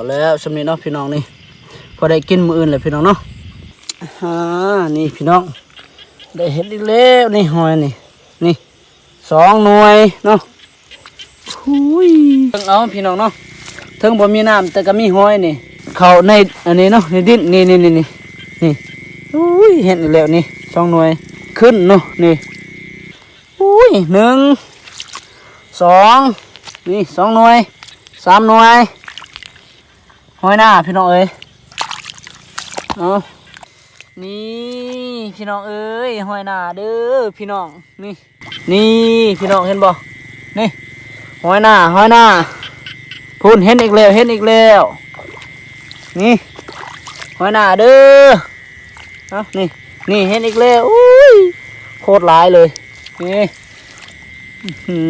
เอาแล้วสำนี้เนาะพี่น้องนี่พอได้กินมื้ออื่นเลยพี่น้องเนาะอ่านี่พี่น้อง ได้เห็ดอีกแล้วนี่หอยนี่นี่สองหน่วยเนาะหุยเพิ่งเอาพี่น้องเนาะถึงบ่มีน้ำแต่ก็มีหอยนี่ เข้าในอันนี้เนาะในดินนี่นี่นี่นี่นี่อุ้ยเห็ดอีกแล้วนี่สองหน่วยขึ้นเนาะนี่อุ้ยหนึ่งสองนี่สองหน่วยสามหน่วย หอยหน้าพี่น้องเอ้ยเอานี่พี่น้องเอ้ยหอยหนาเด้อพี่น้องนี่ นี่พี่น้องเห็นบ่นี่หอยหน้าหอยหน้าพูนเห็นอีกแล้วเห็นอีกแล้วนี่หอยหน้าเด้อเอานี่นี่เห็นอีกแล้วอุ้ยโคตรหลายเลยนี่อื้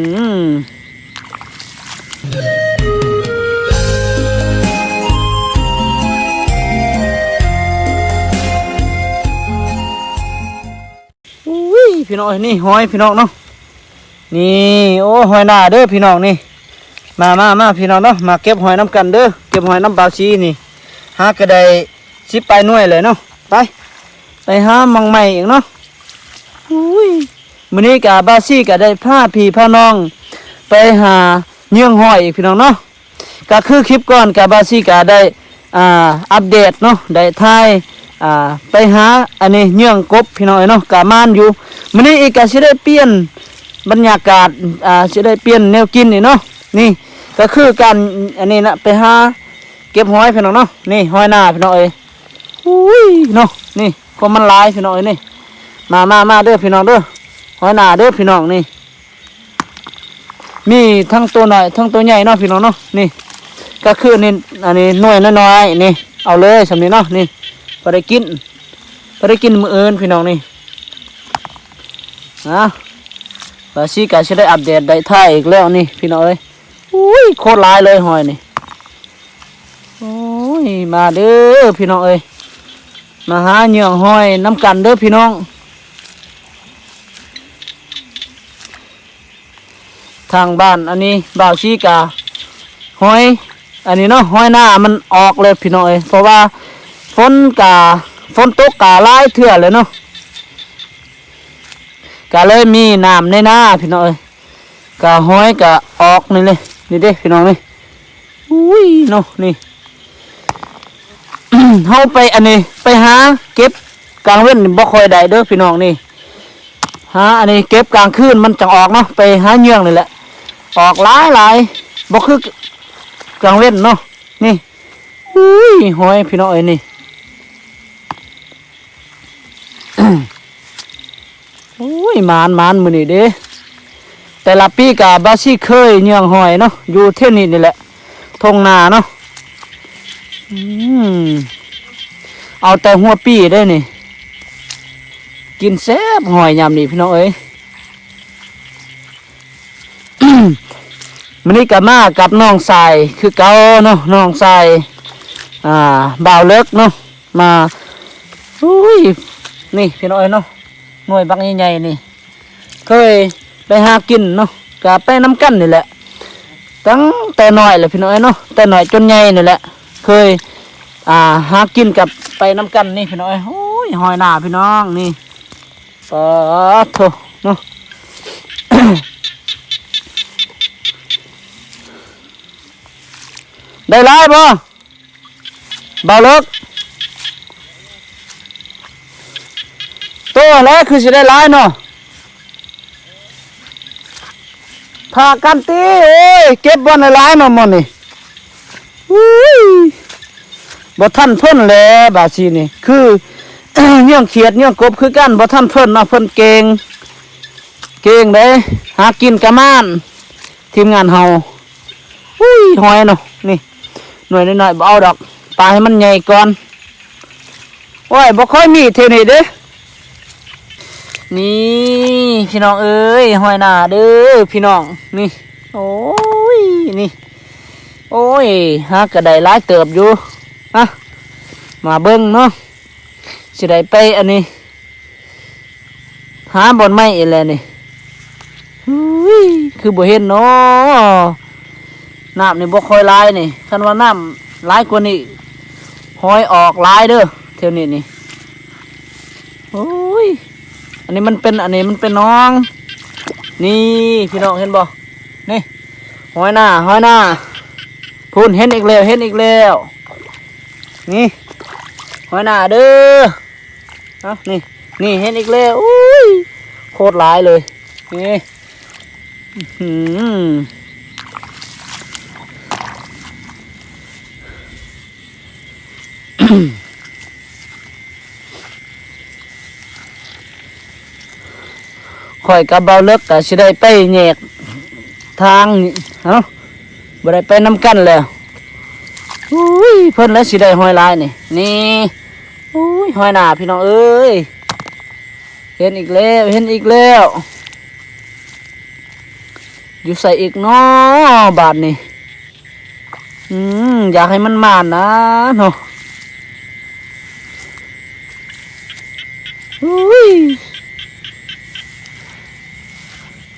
พี่น้องเอ้ยนี่หอยพี่น้องเนาะนี่โอ้หอยหน้าเด้อพี่น้องนี่ มามามาพี่น้องเนาะมาเก็บหอยน้ำกันเด้อเก็บหอยน้ำบาวชีนี่หากระไดสิบไปหน่วยเลยเนาะไปไปหามังใหม่อีกเนาะอุ้ยมื้อนี้กะบาวชีกะได้พาพี่พาน้อง ไปหาเยื่องหอยอีกพี่น้องเนาะก็คือคลิปก่อนกะบาวชีกะได้อ่าอัปเดตเนาะได้ถ่าย อ่าไปหาอันนี้เยื่องกบพี่น้อยเนาะกามานอยู่มื้อนี้อีกก็สิได้เปลี่ยนบรรยากาศอ่าสิได้เปลี่ยนแนวกินนี่เนาะนี่ก็คือการอันนี้นะไปหาเก็บหอยพี่น้องเนาะนี่หอยหน้าพี่น้องเอ้ยอุ้ยเนาะนี่ก็มันลายพี่น้องเอ้ยนี่มามามาเด้อพี่น้องเด้อหอยหน้าเด้อพี่น้องนี่ มีทั้งตัวหน้อยทั้งตัวใหญ่เนาะพี่น้องเนาะนี่ ก็คือนี่อันนี้หน่วยน้อยๆนี่เอาเลยสำนี้เนาะนี่ พอได้กินพอได้กินมือเอินพี่น้องนี่นะบาซีกาจะได้อัปเดตได้ท่าอีกแล้วนี่พี่น้องเอ้ยอุ้ยโคตรลายเลยหอยนี่โอ้ยมาเด้อพี่น้องเอ้ยมาหาเหยื่อหอยน้ำกันเด้อพี่น้องทางบ้านอันนี้บ่าวชีกาหอย อันนี้เนาะหอยหน้ามันออกเลยพี่น้องเอ้ยเพราะว่า ฝนกาฝนตกกาหลายเถื่อเลยเนาะกาเลยมีน้ำในหน้าพี่น้องเอ้ยกาห้อยกาออกนี่เลยนี่เด้พี่น้องนี่อุ้ยเนาะนี่เฮาไปอันนี้ไปหาเก็บกลางเว้นบ่ค่อยได้เด้อพี่น้องนี่หาอันนี้เก็บกลางคืนมันจังออกเนาะไปหาเยื่องนี่แหละ ออกหลายหลายบ่คือกลางเว้นเนาะนี่อุ้ยห้อยพี่น้องเอ้ยนี่ โอ้ยมานมานมือนี่เด้แต่ละปีกับบาซี่เคยเยื่องหอยเนาะอยู่เท่นี้นี่แหละทงนาเนาะอืมเอาแต่หัวปีได้นี่ กินแซ่บหอยยามนี้พี่น้องเอ้ยมันนี้กับมากับน้องสายคือเกาเนาะน้องสายอ่าบ่าวเลิกเนาะมาอุ้ย นี่พี่น้องเอ้ยเนาะหน่วยบักใหญ่ๆนี่ เคยไปหากินเนาะกะไปน้ำกันนี่แหละ ตั้งแต่น้อยเลยพี่น้อยเนาะแต่น้อยจนใหญ่นี่แหละ เคย อ่าหากินกับไปน้ำกันนี่พี่น้อยโอ้ยหอยหน้าพี่น้องนี่ปะโถเนาะได้หลายบ่เบาเลิก ตัวแล้วคือสิได้หลายเนาะพากันตีเอ้ยเก็บบอลหลายเนาะมันนี่อุ้ยบ่ทันเพิ่นแล้วบาซีนี่ คือเนื่องเขียดเนื่องกบคือกันบ่ทันเพิ่นเนาะเพิ่นเก่งเก่งเด้หากินกระมาน ทีมงานเฮาอุ้ยหอยเนาะนี่ หน่วยน้อยๆบ่เอาดอกปลาให้มันใหญ่ก่อนโอ้ยบ่ค่อยมีเท่านี้เด้ นี่พี่น้องเอ้ยหอยหนาเด้อพี่น้องนี่ โอ้ยนี่ โอ้ยฮะกระไดร้ายเติบอยู่อะมาเบิ้งเนาะสิได้ไปอันนี้ หาบนไม้อีแล้วนี่หุยคือบ่เห็นเนาะน้ำนี่บ่ค่อยลายนี่คันว่าน้หลายกว่านี้หอยออกลายเด้อเท่านี้นี่โอ้ย อันนี้มันเป็นอันนี้มันเป็นน้อง นี่พี่น้องเห็นบ่นี่ห้อยหน้าห้อยหน้าพูนเห็นอีกแล้วเห็นอีกแล้วนี่ห้อยหน้าเด้อเอนี่นี่เห็นอีกแล้วอุ้ยโคตรหลายเลยนี่อื้อหือ ข่อยกับเบาเลิกก็สิได้ไปแยกทางเอ้าบ่ได้ไปนํกันแล้วอุ้ยเพิ่นแล้วสิได้หอยลายนี่นี่อุ้ยหอยหนาพี่น้องเอ้ยเห็นอีกแล้วเห็นอีกแล้วอยู่ใส่อีกเนาะบาทนี่อืมอยากให้มันมานนะเนาะอุ้ย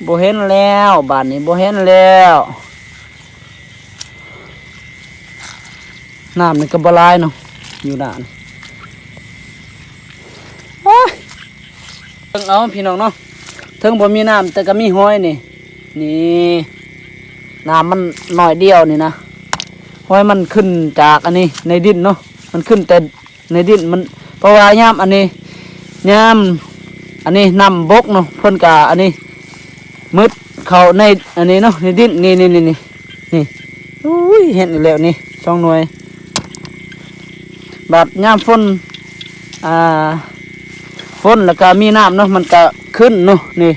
บเห็นแล้วบานนี้บเห็นแล้วน้ำนี่ก็บลายเนาะอยู่ด่านโอ้ยเพิ่งเอาพี่น้องเนาะถึงบ่มีน้ำแต่ก็มีหอยนี่ นี่น้ำมันหน่อยเดียวนี่นะหอยมันขึ้นจากอันนี้ในดินเนาะมันขึ้นแต่ในดินมันเพราะว่ายามอันนี้ยามอันนี้น้ำบกเนาะเพิ่นกะอันนี้ มืดเขาในอันนี้เนาะในดินนี่นี่นี่นี่นี่อุ้ยเห็นแล้วนี่สองหน่วยบาดย่ามฝนอ่าฝนแล้วก็มีน้ำเนาะมันก็ขึ้นเนาะนี่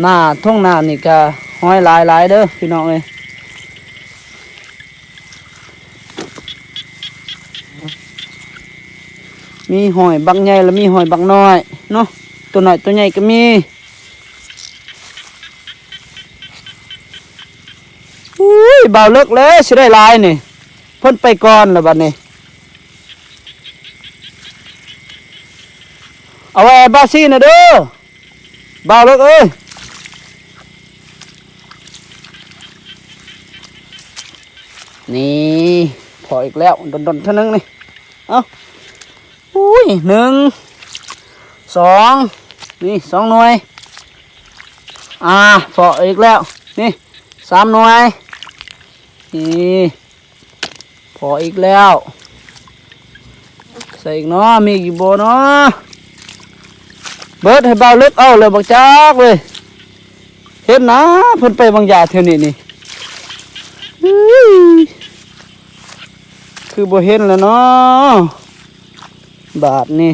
หน้าทุ่งนานี่ก็ห้อยหลายหลายเด้อพี่น้องเอ้ยมีหอยบักใหญ่แล้วมีหอยบักน้อยเนาะ ตัวหน่อยตัวใหญ่ก็มีอุ้ยเบาเลิกเลยสิได้ลายนี่พ่นไปก่อนแล้วบัดนี้เอาไว้บาซี่นะเด้อเบาเลิกเอ้ยนี่พออีกแล้วดนๆเท่านึงนี่ เอ้าอุ้ยหนึ่งสอง นี่สองหน่วย อ่าพออีกแล้ว นี่สามหน่วย นี่พออีกแล้ว ใส่อีกเนาะมีกี่โบเนาะเบิดให้เบาเล็กเอาเลยบักจักเลยเห็นนะเพิ่นไปบางยาเท่านี้นี่อื้อคือบ่เห็นแล้วเนาะบาทนี่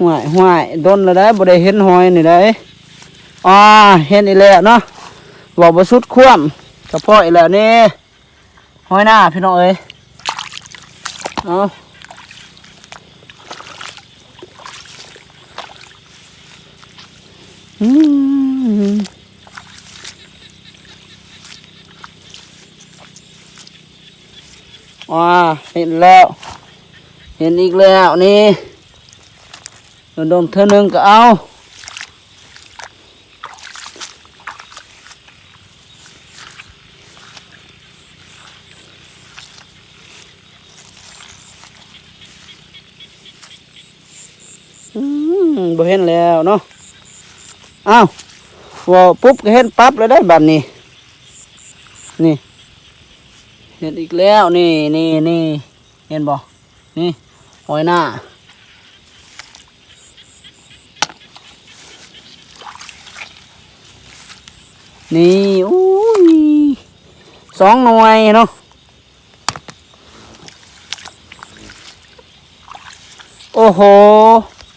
ห่วยห่วยโดนแล้วได้บ่ได้เห็นหอยนี่ได้อ่าเห็นอีแล้วเนาะบอกบ่สุดคว่ำกระเพาะอีแล้วนี่หอยหน้าพี่น้องเอ้ยเอาอืมอ่าเห็นแล้ว เห็นอีกแล้วนี่ โดนเธอหนึ่งก็เอาอืมบ่เห็นแล้วเนาะอ้าวว่าปุ๊บก็เห็นปั๊บเลยได้บัดนี้ นี่เห็นอีกแล้วนี่นี่นี่เห็นบ่นี่หอยหน้า นี่อุ้ยสองหน่วยเนาะโอ้โห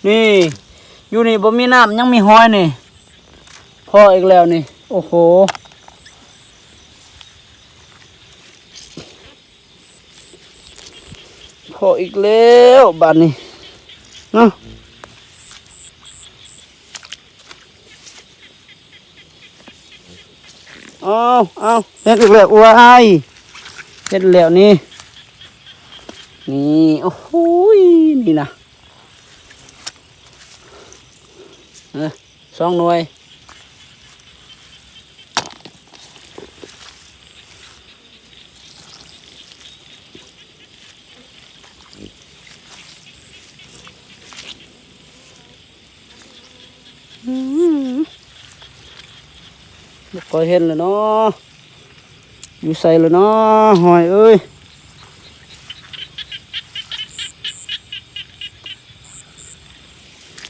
นี่ อยู่นี่บ่มีน้ำยังมีหอยนี่พออีกแล้วนี่ โอ้โห พออีกแล้วบาดนี้เนาะ เอาเอาเห็ดอีกแล้วอ้ายเห็ดแล้วนี่ นี่โอ้โหนี่นะเออสองหน่วย อยเห็นเลยเนาะอยู่ใส่เลยเนาะหอยเอ้ย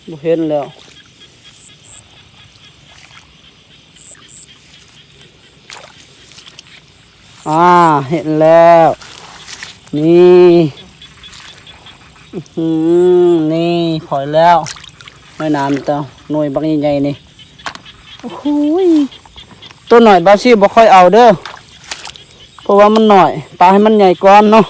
บ่เห็นแล้วอ่าเห็นแล้ว นี่หือนี่พอยแล้ว ไม่นานเต้าหน่วยบักใหญ่ๆนี่ โอ้โหย ตัวหน่อยบาซี่บ่ค่อยเอาเด้อเพราะว่ามันหน่อยปลาให้มันใหญ่ก่อนเนาะ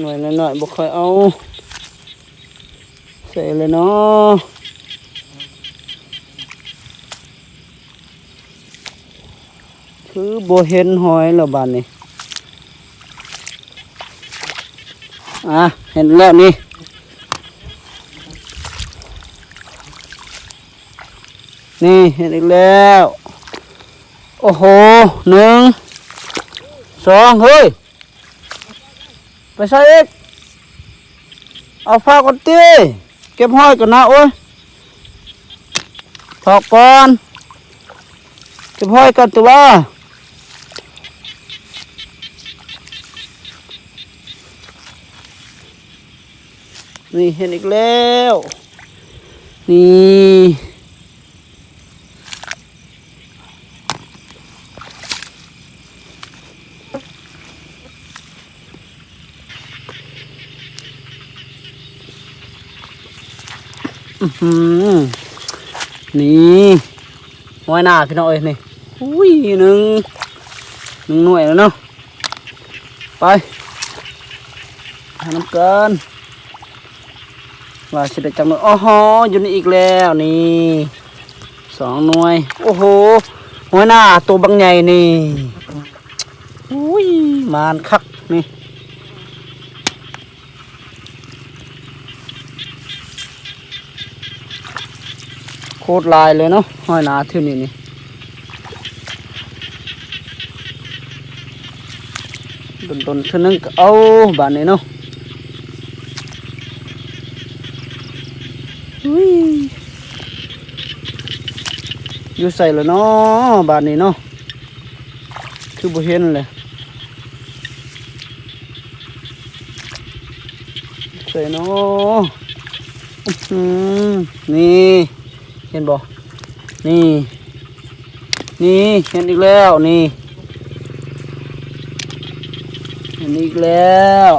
หน่อยหน่อยบ่ค่อยเอาใส่เลยเนาะคือโบเห็นหอยแล้วบานนี้อะเห็นแล้วนี่ นี่เห็นอีกแล้ว โอ้โหหนึ่งสองเฮ้ย ไปใส่เอกเอาผ้าก่อนตีเก็บห้อยก่อนนะโอ้ยถอกก่อนเก็บห้อยกันตัวนี่เห็นอีกแล้ว นี่ นี่ห้อยหน้าพี่น้องเอ้ยนี่อุ้ยหนึ่งหนึ่งหน่วยแล้วเนาะไปหาน้ำเกินว่าสิได้จังหน่วยอ๋อฮออยู่นี่อีกแล้วนี่สองหน่วย โอ้โหหัวหน้าตัวบางใหญ่นี่อุ้ยมานคักนี่ ตรลายเลยเนาะห้อยหนาเที่นี้นี่ดนๆเท่านึงเอาบานนี้เนาะอุ้ยอยู่ใส่แล้วเนาะบานนี้เนาะคือบ่เห็นเลยใส่เนาะอื้อหือนี่ เห็นบ่นี่ นี่เห็นอีกแล้วนี่เห็นอีกแล้ว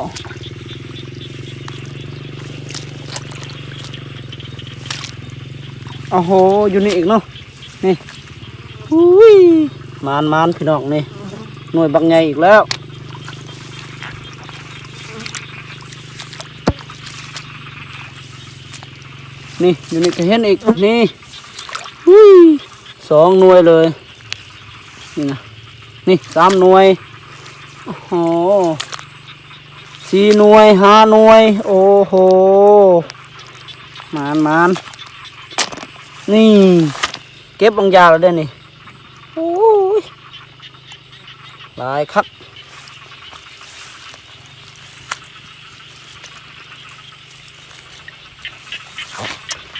โอ้โหอยู่นี่อีกเนาะนี่อุ้ยมานมานพี่น้องนี่หน่วยบักใหญ่อีกแล้วนี่อยู่นี่ก็เห็นอีกนี่ สองหน่วยเลย นี่นะนี่สามหน่วยโอ้โหสี่หน่วยห้าหน่วย โอ้โหมานมานนี่ เก็บบางยาแล้วเด้นี่โอ้ยหลายคัก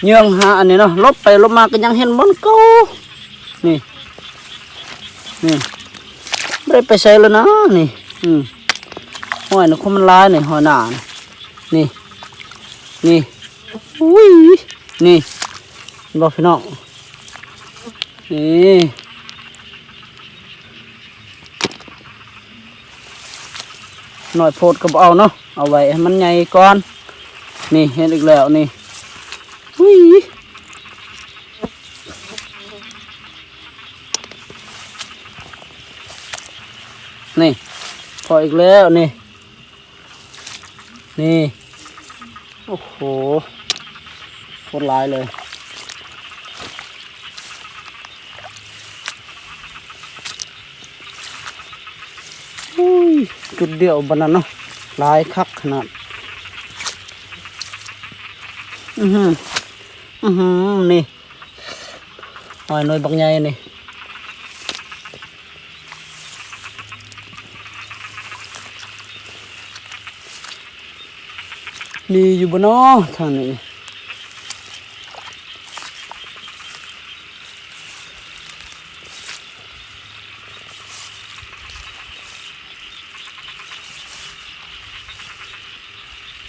เยื่องหาอันนี้เนาะลบไปลบมาก็ยังเห็นบอนเก่า นี่ นี่ไม่ได้ไปใส่แล้วนะนี่ อืมห้อยนะคุมันหลายนี่หอยหนานี่ นี่อุ้ยนี่บอกพี่น้องนี่หน่อยโพดก็บเอาเนาะเอาไว้ให้มันใหญ่ก่อน นี่เห็นอีกแล้วนี่หุย นี่ พออีกแล้วนี่ นี่ โอ้โหโคตรลายเลยอุ้ยจุดเดียวบันนั้นเนาะหลายคักขนาด อือหือ อือหือ นี่หอยน่อยบักใหญ่นี่ มีอยู่บนนอทางนี้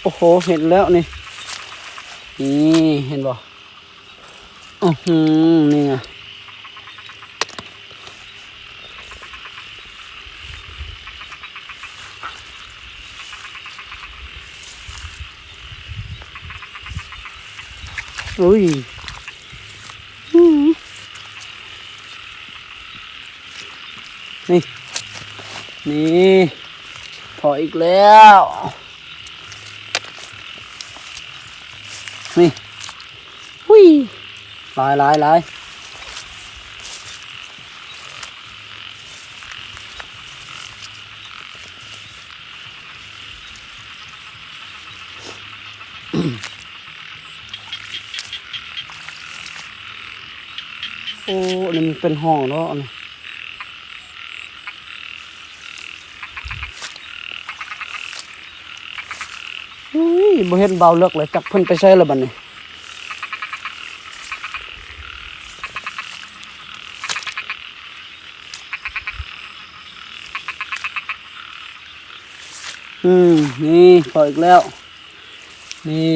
โอ้โห เห็นแล้วนี่ นี่ เห็นบ่อือหือนี่ไง อุ้ยนี่ นี่พออีกแล้ว นี่หุยลายลายลาย โอ้นี่มันเป็นห้องเนาะนี่อุ้ยบ่เห็นเบาเลิกเลยจักเพิ่นไปใช้แล้วบัดนี้อืม นี่พออีกแล้ว นี่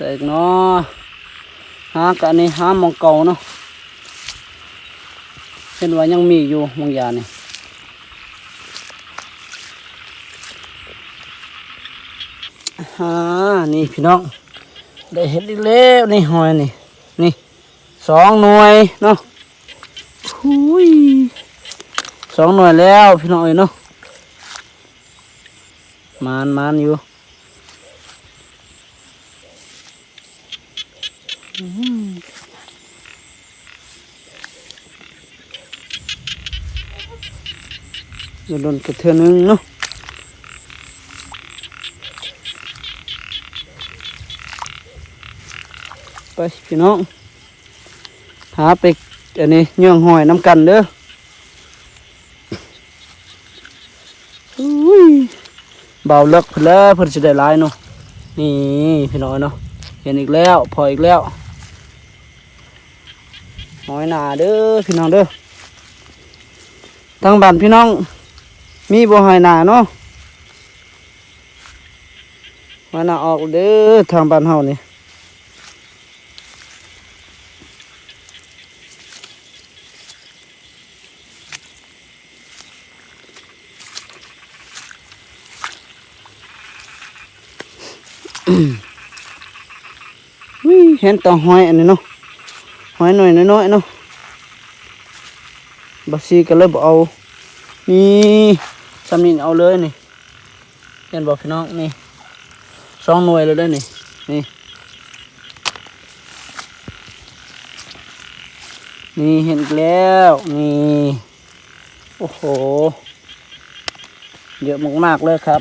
ใส่อีกเนาะหากันนี่หามองเก่าเนาะเห็นว่ายังมีอยู่บางยานี่ฮานี่พี่น้อง ได้เห็นอีกแล้วนี่หอยนี่ นี่สองหน่วยเนาะหุยสองหน่วยแล้วพี่น้องเอ้ยเนาะมานมานอยู่อื้อหือ จะโดนกระเทือนนึงเนาะไปพี่น้อง หาไปอันนี้ย่องหอยน้ำกันเด้ออุ้ยเบาเลิกเพิ่นแล้วเพิ่นสิได้หลายเนาะนี่พี่น้อยเนาะเห็นอีกแล้วพออีกแล้วหอยหนาเด้อพี่น้องเด้อทางบ้านพี่น้อง มีบ่หอยหนาเนาะหอยหนาออกเด้อทางบ้านเฮานี่เห็นต่หอยอันนี้เนาะหอยหน่อยน้อยๆเนาะบาซีก็เลยบอกเอานี่ สำนินเอาเลยนี่เห็นบอกพี่น้องนี่สองหน่วยเลยได้นี่นี่นี่เห็นแล้วนี่โอ้โห เยอะมากๆเลยครับ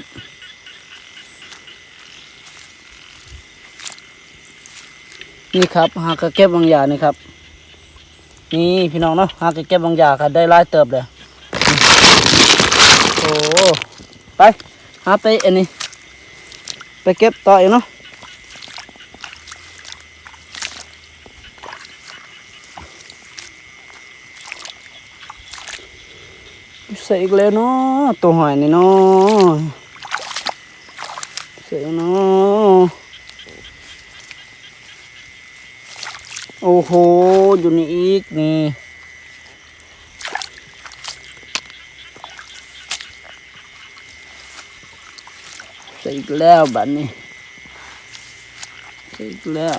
นี่ครับหากระเก็บบางอย่างนี่ครับ นี่พี่น้องเนาะหากระเก็บบางอย่างครับได้หลายเติบเลย ไปหาไปอันนี้ ไปเก็บต่ออีกเนาะใส่อีกแล้วเนาะตัวหอยนี่เนาะใส่อีกเนาะโอ้โห อยู่นี่อีกนี่ใส่อี กแล้วบัดนี้อีกแล้ว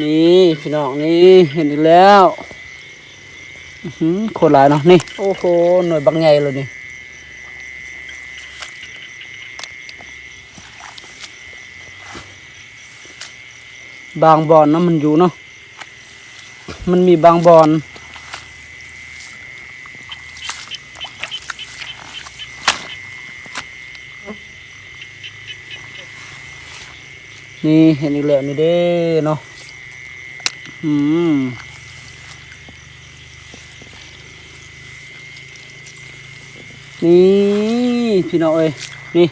นี่พี่น้องนี่เห็นอีกแล้วหือโคตรหลายเนาะนี่โอ้โหหน่วยบางใหญ่เลยนี่บางบอนนะมันอยู่เนาะมันมีบางบอน นี่เห็นอีกแล้วนี่เด้เนาะอืมนี่พี่น้องเอ้ยนี่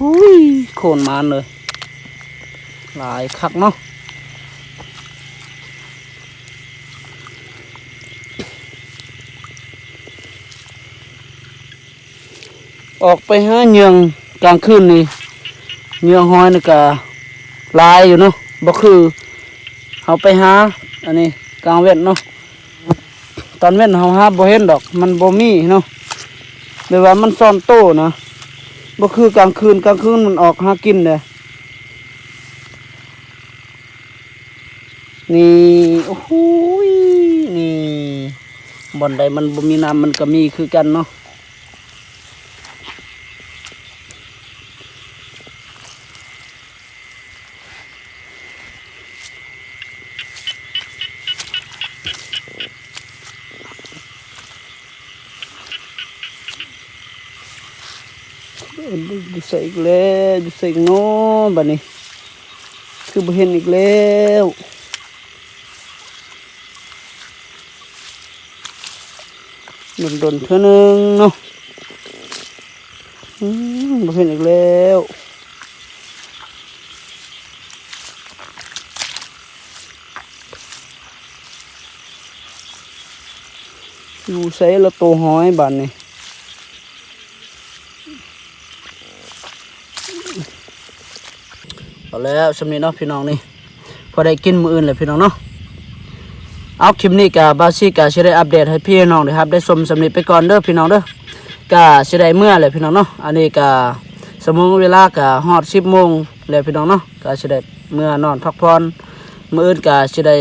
อุ้ยโคนมานเลย หลายคักเนาะออกไปหาเหยืองกลางคืนนี่เหยืองหอยนี่ก็ห ลายอยู่เนาะบ่คือเอาไปหาอันนี้กลางเว้นเนาะตอนเว้นเฮาหาบ่เห็นดอก มันบ่มีเนาะหรือว่ามันซ่อนโตนะบ่คือกลางคืนกลางคืนมันออกหากินเด้นี่โอ้โหยนี่บ่อนใดมันบ่มีน้ำมันก็มีคือกันเนาะ กแล้วดูใส่น้อบัดนี้ คือบ่เห็นอีกแล้วโดนโดนเท่านึงเนาะบ่เห็นอีกแล้วอยู่ใส่ละตัวหอยบัดนี้ เอาแล้วสำนีเนาะพี่น้องนี่พอได้กินมืออื่นเลยพี่น้องเนาะเอาคลิปนี้กับบาซี่กะสิได้อัปเดตให้พี่น้องนะครับ ได้ชมสำนีไปก่อนเด้อพี่น้องเด้อกะสิได้เมื่อเลยพี่น้องเนาะอันนี้กะสมมุติเวลากะฮอดสิบโมงเลยพี่น้องเนาะกะสิได้เมื่อนอนพักผ่อนมืออื่นกะสิได้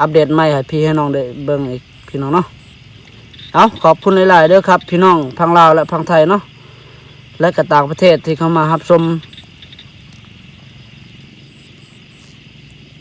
อัปเดตใหม่ให้พี่ให้น้องได้เบิ่งอีกพี่น้องเนาะเอาขอบคุณหลายๆเด้อครับ พี่น้องพังลาวและพังไทยเนาะและก็ต่างประเทศที่เข้ามารับชม